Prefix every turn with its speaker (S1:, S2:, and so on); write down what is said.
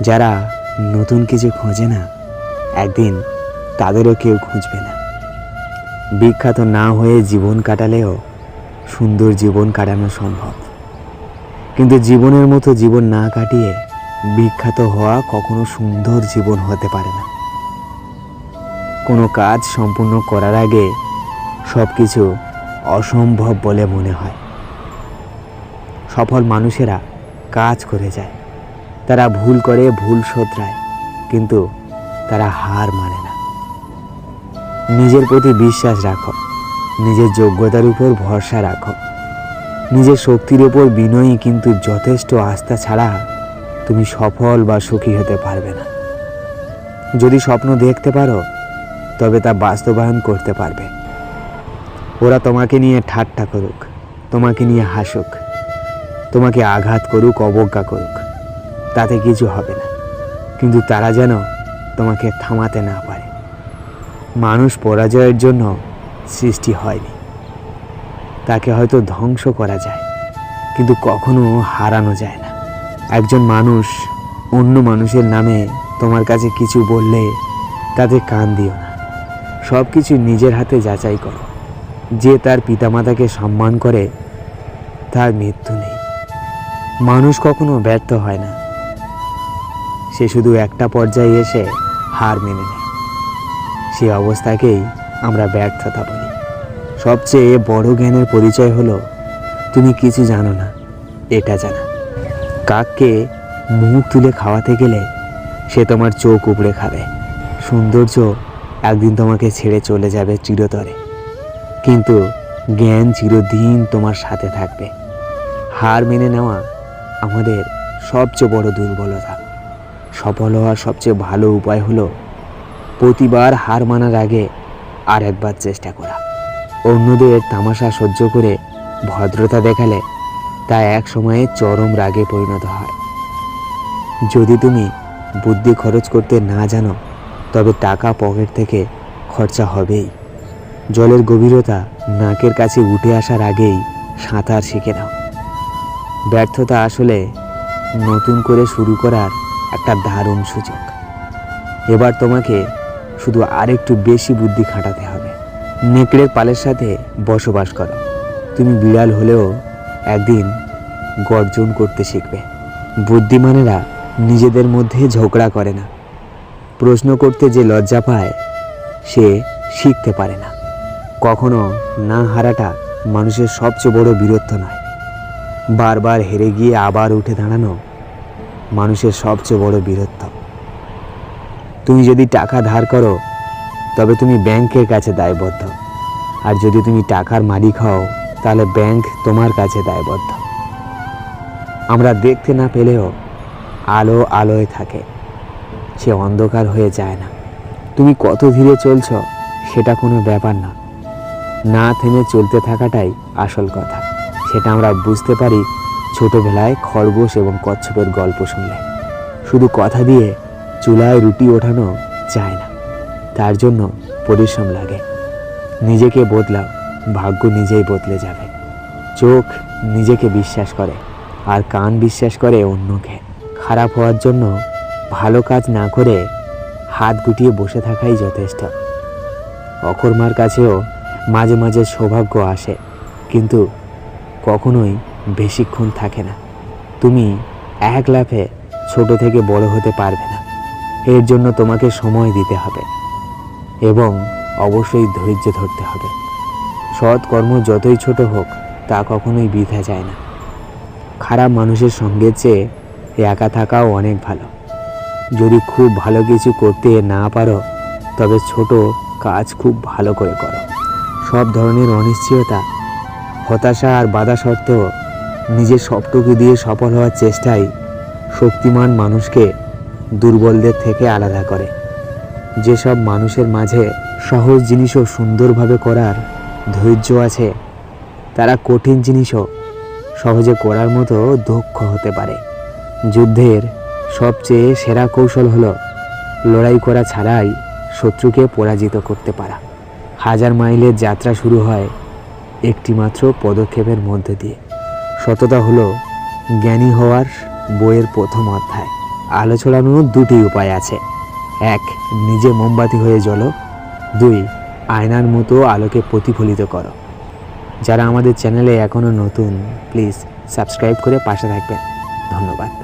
S1: যারা নতুন কিছু খোঁজে না, একদিন তাদেরও কেউ খুঁজবে না। বিখ্যাত না হয়ে জীবন কাটালেও সুন্দর জীবন কাটানো সম্ভব। কিন্তু জীবনের মতো জীবন না কাটিয়ে বিখ্যাত হওয়া কখনো সুন্দর জীবন হতে পারে না। কোনো কাজ সম্পূর্ণ করার আগে সব কিছু অসম্ভব বলে মনে হয়। সফল মানুষেরা কাজ করে যায়। তারা ভুল করে, ভুল শোধরায়, কিন্তু তারা হার মানে না। নিজের প্রতি বিশ্বাস রাখো, নিজের যোগ্যতার উপর ভরসা রাখো। নিজের শক্তির উপর বিনয়ী কিন্তু যথেষ্ট আস্থা ছাড়া তুমি সফল বা সুখী হতে পারবে না। যদি স্বপ্ন দেখতে পারো, তবে তা বাস্তবায়ন করতে পারবে। ওরা তোমাকে নিয়ে ঠাট্টা করুক, তোমাকে নিয়ে হাসুক, তোমাকে আঘাত করুক, অবজ্ঞা করুক। তাতে কিছু হবে না। কিন্তু তারা যেন তোমাকে থামাতে না পারে। মানুষ পরাজয়ের জন্য সৃষ্টি হয়নি। তাকে হয়তো ধ্বংস করা যায়, কিন্তু কখনো হারানো যায় না। একজন মানুষ অন্য মানুষের নামে তোমার কাছে কিছু বললে তাতে কান দিও না। সব কিছু নিজের হাতে যাচাই করো। যে তার পিতামাতাকে সম্মান করে, তার মৃত্যু নেই। মানুষ কখনো ব্যর্থ হয় না। সে শুধু একটা পর্যায়ে এসে হার মেনে নেয়। সে অবস্থাকেই আমরা ব্যর্থতা বলি। সবচেয়ে বড় জ্ঞানের পরিচয় হলো, তুমি কিছু জানো না, এটা জানা। কাককে মুখ তুলে খাওয়াতে গেলে সে তোমার চোখ উপড়ে খাবে। সৌন্দর্য একদিন তোমাকে ছেড়ে চলে যাবে চিরতরে। কিন্তু জ্ঞান চিরদিন তোমার সাথে থাকবে। হার মেনে নেওয়া আমাদের সবচেয়ে বড় দুর্বলতা। সফল হওয়ার সবচেয়ে ভালো উপায় হলো প্রতিবার হার মানার আগে আর একবার চেষ্টা করা। অন্যদের তামাশা সহ্য করে ভদ্রতা দেখালে তা এক সময়ে চরম রাগে পরিণত হয়। যদি তুমি বুদ্ধি খরচ করতে না জানো, তবে টাকা পকেট থেকে খরচা হবেই। জলের গভীরতা নাকের কাছে উঠে আসার আগেই সাঁতার শিখে নাও। ব্যর্থতা আসলে নতুন করে শুরু করার একটা দারুণ সুযোগ। এবার তোমাকে শুধু আরেকটু বেশি বুদ্ধি খাটাতে হবে। নেকড়ের পালের সাথে বসবাস করো। তুমি বিড়াল হলেও একদিন গর্জন করতে শিখবে। বুদ্ধিমানেরা নিজেদের মধ্যে ঝগড়া করে না। প্রশ্ন করতে যে লজ্জা পায়, সে শিখতে পারে না। কখনো না হারাটা মানুষের সবচেয়ে বড় বীরত্ব নয়। বারবার হেরে গিয়ে আবার উঠে দাঁড়ানো মানুষের সবচেয়ে বড় বীরত্ব। তুমি যদি টাকা ধার করো, তবে তুমি ব্যাংকের কাছে দায়বদ্ধ। আর যদি তুমি টাকার মালিক হও, তাহলে ব্যাংক তোমার কাছে দায়বদ্ধ। আমরা দেখতে না পেলেও আলো আলোয় থাকে। সে অন্ধকার হয়ে যায় না। তুমি কত ধীরে চলছ, সেটা কোনো ব্যাপার না। না থেমে চলতে থাকাটাই আসল কথা। সেটা আমরা বুঝতে পারি ছোটবেলায় খরগোশ এবং কচ্ছপের গল্প শুনলে। শুধু কথা দিয়ে চুলায় রুটি ওঠানো যায় না। তার জন্য পরিশ্রম লাগে। নিজেকে বদলাও, ভাগ্য নিজেই বদলে যাবে। চোখ নিজেকে বিশ্বাস করে, আর কান বিশ্বাস করে অন্যকে। খারাপ হওয়ার জন্য ভালো কাজ না করে হাত গুটিয়ে বসে থাকাই যথেষ্ট। অকর্মার কাছেও মাঝে মাঝে সৌভাগ্য আসে, কিন্তু কখনোই বেশিক্ষণ থাকে না। তুমি এক লাফে ছোট থেকে বড় হতে পারবে না। এর জন্য তোমাকে সময় দিতে হবে এবং অবশ্যই ধৈর্য ধরতে হবে। সৎ কর্ম যতই ছোট হোক, তা কখনোই বৃথা যায় না। খারাপ মানুষের সঙ্গে চেয়ে একা থাকাও অনেক ভালো। যদি খুব ভালো কিছু করতে না পারো, তবে ছোট কাজ খুব ভালো করে করো। সব ধরনের অনিশ্চয়তা, হতাশা আর বাধা সত্ত্বেও নিজের সবটুকু দিয়ে সফল হওয়ার চেষ্টাই শক্তিমান মানুষকে দুর্বলদের থেকে আলাদা করে। যেসব মানুষের মাঝে সহজ জিনিসও সুন্দরভাবে করার ধৈর্য আছে, তারা কঠিন জিনিসও সহজে করার মতো দক্ষ হতে পারে। যুদ্ধের সবচেয়ে সেরা কৌশল হলো লড়াই করা ছাড়াই শত্রুকে পরাজিত করতে পারা। হাজার মাইলের যাত্রা শুরু হয় একটিমাত্র পদক্ষেপের মধ্যে দিয়ে। সততা হলো জ্ঞানী হওয়ার বইয়ের প্রথম অধ্যায়। আলো ছড়ানোর দুটি উপায় আছে। এক, নিজে মোমবাতি হয়ে জ্বলো। দুই, আয়নার মতো আলোকে প্রতিফলিত করো। যারা আমাদের চ্যানেলে এখনও নতুন প্লিজ সাবস্ক্রাইব করে পাশে থাকবেন। ধন্যবাদ।